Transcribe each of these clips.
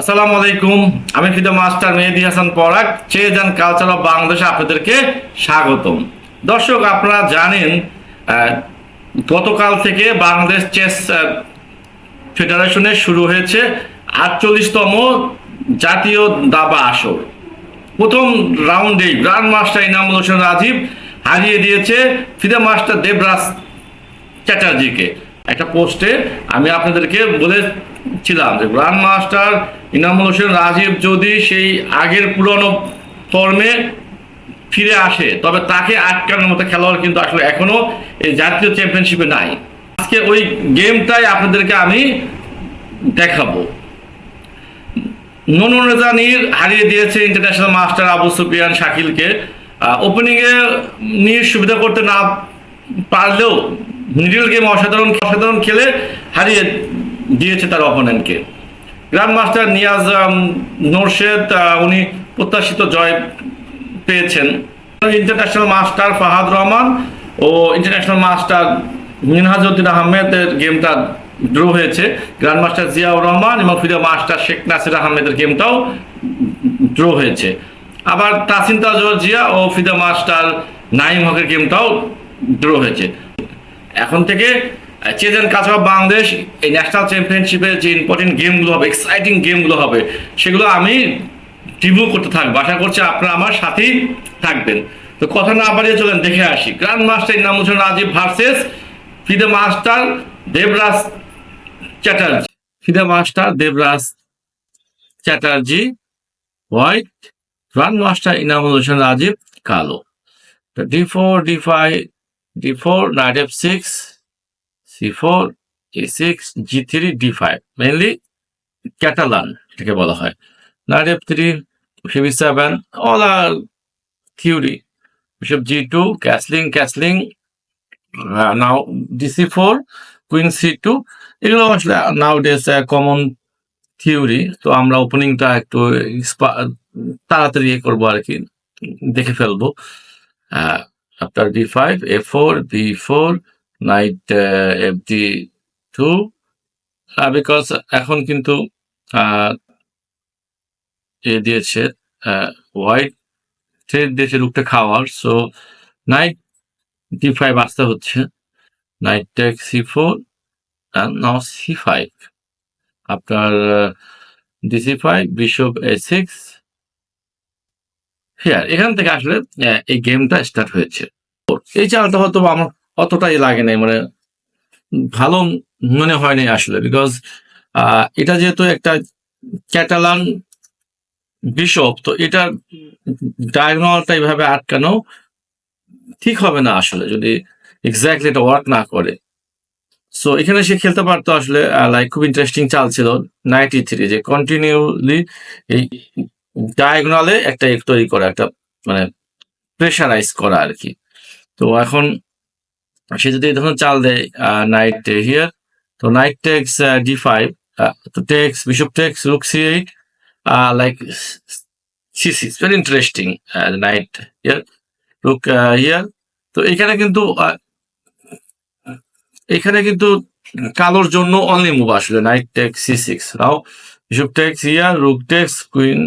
আসসালামু আলাইকুম, আমি ফিদা মাস্টার মেহেদি হাসান পরাগ চেজ অ্যান্ড কালচার অফ বাংলাদেশে আপনাদেরকে স্বাগতম। দর্শক, আপনারা জানেন গতকাল থেকে বাংলাদেশ চেস ফেডারেশনে শুরু হয়েছে আটচল্লিশতম জাতীয় দাবা আসর। প্রথম রাউন্ডে গ্র্যান্ড মাস্টার ইনামুল হোসেন রাজীব হারিয়ে দিয়েছে ফিদা মাস্টার দেবরাজ চ্যাটার্জিকে। একটা পোস্টে আমি আপনাদেরকে বলেছিলাম যে গ্র্যান্ড মাস্টার ইনামুল হোসেন রাজীব যদি সেই আগের পুরনো ফর্মে ফিরে আসে, তবে তাকে আটকানোর মতো খেলোয়াড় কিন্তু আসলে এখনও এই জাতীয় চ্যাম্পিয়নশিপে নাই। আজকে ওই গেমটাই আপনাদেরকে আমি দেখাবো। ননু রেজানির হারিয়ে দিয়েছে ইন্টারন্যাশনাল মাস্টার আবু সুফিয়ান শাকিলকে। ওপেনিংয়ে নিয়ে সুবিধা করতে না পারলেও মিডল গেম অসাধারণ অসাধারণ খেলে হারিয়ে দিয়েছে তার অপোনেন্টকে গ্র্যান্ড মাস্টার নিয়াজ নোরশেদ উনি প্রত্যাশিত জয় পেয়েছেন। ইন্টারন্যাশনাল মাস্টার ফাহাদ রহমান ও ইন্টারন্যাশনাল মাস্টার মিনহাজউদ্দিন আহমেদের গেমটা ড্র হয়েছে। গ্র্যান্ড মাস্টার জিয়াউর রহমান এবং ফিদা মাস্টার শেখ নাসির আহমেদের গেমটাও ড্র হয়েছে। আবার তাসিন তাজওয়ার জিয়া ও ফিদা মাস্টার নাইম হকের গেমটাও ড্র হয়েছে। এখন থেকে চেজেন কাছাড় বাংলাদেশ, এই ন্যাশনাল চ্যাম্পিয়নশিপে যে ইম্পর্টেন্ট গেমগুলো হবে এক্সাইটিং গেমগুলো হবে, সেগুলো আমি রিভিউ করতে থাকব। আশা করছি আপনারা আমার সাথেই থাকবেন। তো কথা না বাড়িয়ে চলেন, দেখে আসি। Grand master Inam Hossain Rajib versus FIDE master Debraj Chatterjee. FIDE master Debraj Chatterjee, white. Grand master Inamul Hossain Rajib কালো। D four D five D four knight F six C four A six G three D five mainly Catalan এটাকে বলা হয়। Knight F three C B seven all are theory bishop G two castling castling now D C four queen C two এগুলো আসলে নাও ডেস common theory তো আমরা ওপেনিংটা একটু তাড়াতাড়ি ইয়ে করব আর কি, দেখে ফেলব। After D five E four B four knight F D two because এখন কিন্তু আহ, এ দিয়েছে হোয়াইট থ্রেড দিয়েছে রুকটা খাওয়ার সো নাইট ডি ফাইভ আসতে হচ্ছে knight takes C four now C five আপনার DC five bishop A six here এখান থেকে আসলে এই গেমটা স্টার্ট হয়েছে। এই চালটা হয়তো আমার অতটাই লাগে নাই মানে ভালো মনে হয়নি আসলে বিকজ এটা যেহেতু একটা ক্যাটালান বিশপ তো এটা ডায়াগোনালটা এইভাবে আটকানো ঠিক হবে না আসলে যদি এক্স্যাক্টলি এটা ওয়ার্ক না করে। সো এখানে সে খেলতে পারতো আসলে লাইক খুব ইন্টারেস্টিং চাল ছিল নাইনটি থ্রি যে কন্টিনিউলি এই ডায়াগোনালে একটা তৈরি করা, একটা মানে প্রেশারাইজ করা আর কি। তো এখন সে যদি এই ধরনের চাল দেয় নাইট হিয়ার তো নাইট টেক্স ডি ফাইভ তো takes bishop takes rook C eight like C six very interesting knight here rook here তো এখানে কিন্তু এখানে কিন্তু কালোর জন্য অনলি মুভ আসলে knight takes C six now bishop takes here rook takes queen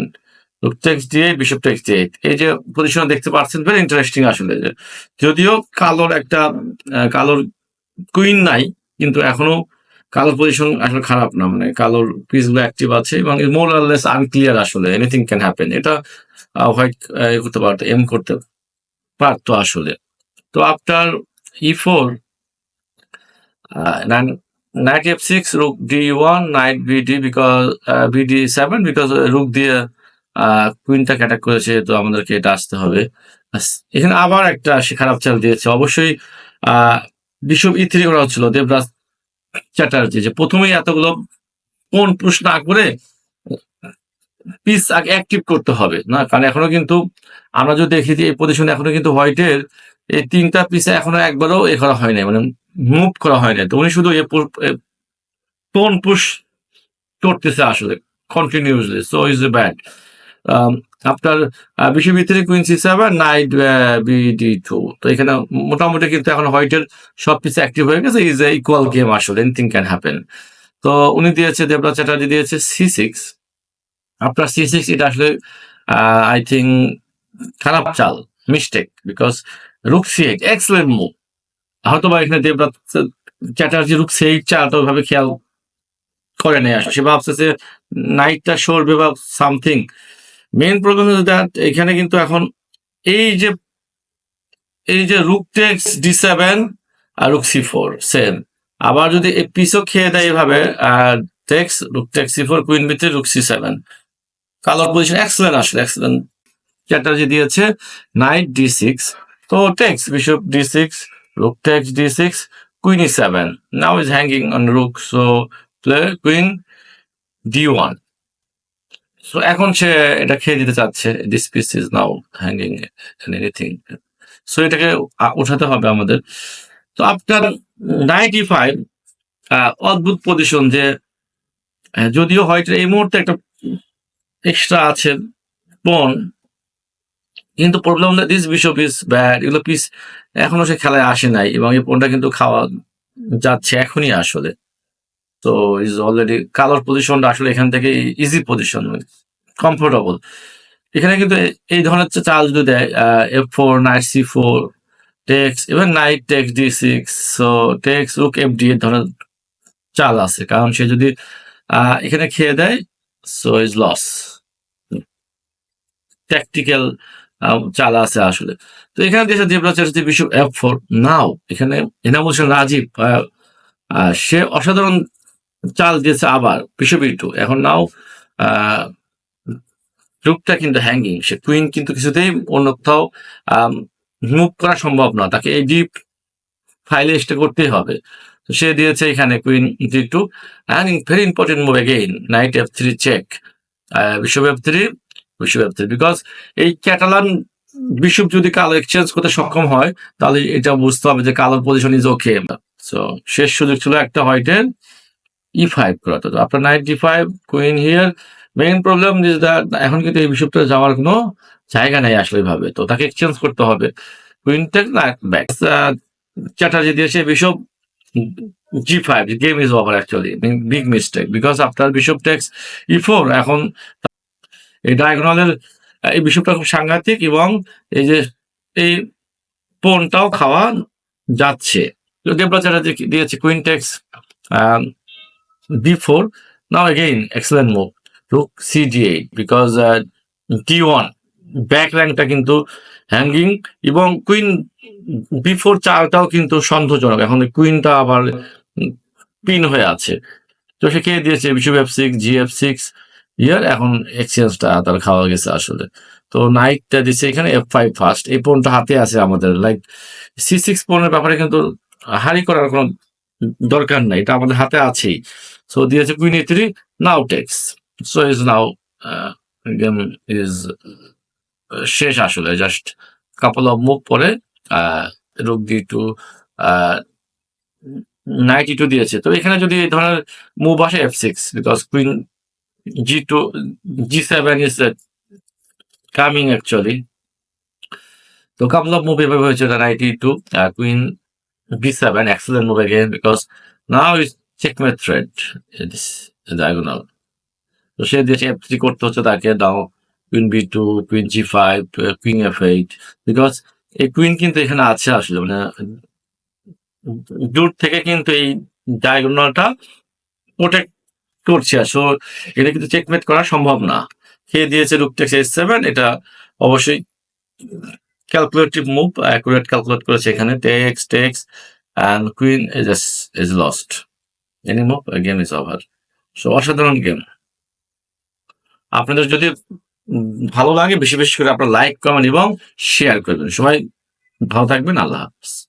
rook takes D eight bishop takes D eight এই যে পজিশন দেখতে পাচ্ছেন ভেরি ইন্টারেস্টিং আসলে। যে যদিও কালোর একটা কালোর কুইন নাই, কিন্তু এখনও কালোর পজিশন আসলে খারাপ না মানে কালোর পিসগুলো অ্যাক্টিভ আছে এবং মোর লেস আনক্লিয়ার আসলে এনিথিং ক্যান হ্যাপেন এটা হোয়াইট করতে পারতো এম করতে পারতো আসলে। তো after E four knight F six rook D one knight BD because BD seven because rook দিয়ে কুইনটাকে অ্যাটাক করেছে, তো আমাদেরকে এটা আসতে হবে। এখানে আবার একটা সে খারাপ চাল দিয়েছে। অবশ্যই বিশপ ই থ্রি করা হচ্ছিল, দেবরাজ চ্যাটার্জি, যে প্রথমেই এতগুলো কোন পুশ না করে পিস আগে অ্যাক্টিভ করতে হবে। না, কারণ এখনও কিন্তু আমরা যদি দেখি যে এই পজিশনে এখনও কিন্তু হোয়াইটের এই তিনটা পিসে এখনও একবারও এ করা হয় নাই মানে মুভ করা হয় নাই। তো উনি শুধু টোন পুশ করতেছে আসলে continuously so is a bad after বিশে ভিতরে queen C seven knight BD two তো এখানে মোটামুটি কিন্তু এখন হোয়াইটের সব পিসে অ্যাক্টিভ হয়ে গেছে ইজ এ ইকুয়াল গেম আসলে এনিথিং ক্যান হ্যাপেন তো উনি দিয়েছে দেবরাজ চ্যাটার্জি দিয়েছে সি সিক্স আপনার সি সিক্স এটা আসলে আই থিঙ্ক খারাপ চাল mistake because rook C eight excellent move হয়তো বা এখানে Debrat Chatterjee rook C eight চালটা ওইভাবে খেয়াল করে নেই, আসলে সে ভাবছে যে নাইটটা সরবে বা সামথিং মেইন প্রবলেম দ্যাট এখানে কিন্তু এখন এই যে এই যে রুক টেক্স ডি সেভেন আর রুক সি ফোর সেম আবার যদি পিসও খেয়ে দেয় এভাবে takes rook takes C four queen বিতে rook C seven colour position excellent আসলে এক্সেলেন্ট চ্যাটার্জি দিয়েছে নাইট ডি সিক্স তো takes bishop D six rook takes D six queen E seven now is hanging on rook so play queen D one so এখন সে এটা খেয়ে দিতে চাচ্ছে this piece is now hanging anything so এটাকে উঠাতে হবে আমাদের। তো আপনার নাইনটি ফাইভ অদ্ভুত পজিশন যে যদিও হয়তো এই মুহূর্তে একটা এক্সট্রা আছে পন কিন্তু problem this bishop is bad এগুলো পিস এখনও সে খেলায় আসে নাই এবং এই পনটা কিন্তু খাওয়া যাচ্ছে এখনই আসলে। তো ইজ অলরেডি কালার পজিশনটা আসলে এখান থেকে ইজি পজিশন কমফোর্টেবল এখানে কিন্তু এই ধরনের চাল যদি দেয় F four knight C four takes even knight takes D six so takes rook F D এর ধরনের চাল আছে। কারণ সে যদি এখানে খেয়ে দেয় সো ইজ লস ট্যাকটিক্যাল চাল আছে আসলে। তো এখানে দিয়েছে দেবরাজ চ্যাটার্জি বিশ্ব এফ ফোর নাও এখানে এনামুল রাজীব সে অসাধারণ চাল দিয়েছে আবার বিশ্বপ টু এখন নাও রুকটা কিন্তু হ্যাঙ্গিং সে কুইন কিন্তু কিছুতেই অন্য কোথাও মুভ করা সম্ভব না। তাকে এই ডিপ ফাইলে স্টে করতেই হবে। তো সে দিয়েছে এখানে queen G two and very important move again knight F three check bishop F three bishop F three because এই ক্যাটালান বিশ্বপ যদি কালো এক্সচেঞ্জ করতে সক্ষম হয়, তাহলে এটা বুঝতে হবে যে কালোর পজিশন ইজ ওকে সো শেষ সুযোগ ছিল একটা হোয়াইটের ই ফাইভ করা তো আপনার knight G five queen here main problem is that এখন কিন্তু এই বিশ্বপটা যাওয়ার কোনো জায়গা নেই আসলে ভাবে তো তাকে এক্সচেঞ্জ করতে হবে। কুইন টেক না ব্যাক চ্যাটার্জি দিয়েছে bishop G five game is over actually big mistake because after bishop takes E four এখন এই ডায়াগোনালের এই বিশপটা খুব সাংঘাতিক এবং এই যে এই পোনটাও খাওয়া যাচ্ছে। দেবরা চ্যাটার্জি দিয়েছে queen takes d4 now again excellent move. Rook cg8 because uh, d1 back র্যাঙ্কটা কিন্তু হ্যাঙ্গিং এবং কুইন বিফোর চালটাও কিন্তু সন্দেহজনক। এখন কুইনটা আবার পিন হয়ে আছে। তো সে খেয়ে দিয়েছে? Bishop F six G F six ইয়ার এখন এক্সচেঞ্জটা তার খাওয়া গেছে আসলে। তো নাইটটা দিচ্ছে এখানে এফ ফাইভ ফার্স্ট এই পোনটা হাতে আছে আমাদের। লাইক সি সিক্স পোনের ব্যাপারে কিন্তু হারি করার কোনো দরকার নাই। এটা আমাদের হাতে আছেই। সো দিয়েছে queen a three now takes so is now game is শেষ আসলে জাস্ট কাপল অফ মুভ পরে rook d two ninety two দিয়েছে। তো এখানে যদি এই ধরনের মুভ আসে F six because queen G two G seven is coming actually তো কাপল অফ মুভ এভাবে হয়েছে ninety two queen B b7 excellent move again, because now is checkmate threat in this তো সে দিয়েছে এফ থ্রি করতে হচ্ছে তাকে দাও queen B two queen G five queen F eight because এই কুইন কিন্তু এখানে আছে আসলে মানে দূর থেকে কিন্তু এই ডায়াগোনালটা প্রোটেক্ট করছে। সো এটা কিন্তু চেকমেট করা সম্ভব না। খেয়ে দিয়েছে রুকটেক্স এস সেভেন এটা অবশ্যই ক্যালকুলেটিভ মুভ অ্যাকুরেট ক্যালকুলেট করেছে এখানে takes takes and queen is lost any move game is over so অসাধারণ গেম আপনাদের যদি ভালো লাগে, বেশি বেশি করে আপনার লাইক কমেন্ট এবং শেয়ার করবেন। সবাই ভালো থাকবেন। আল্লাহ হাফিজ।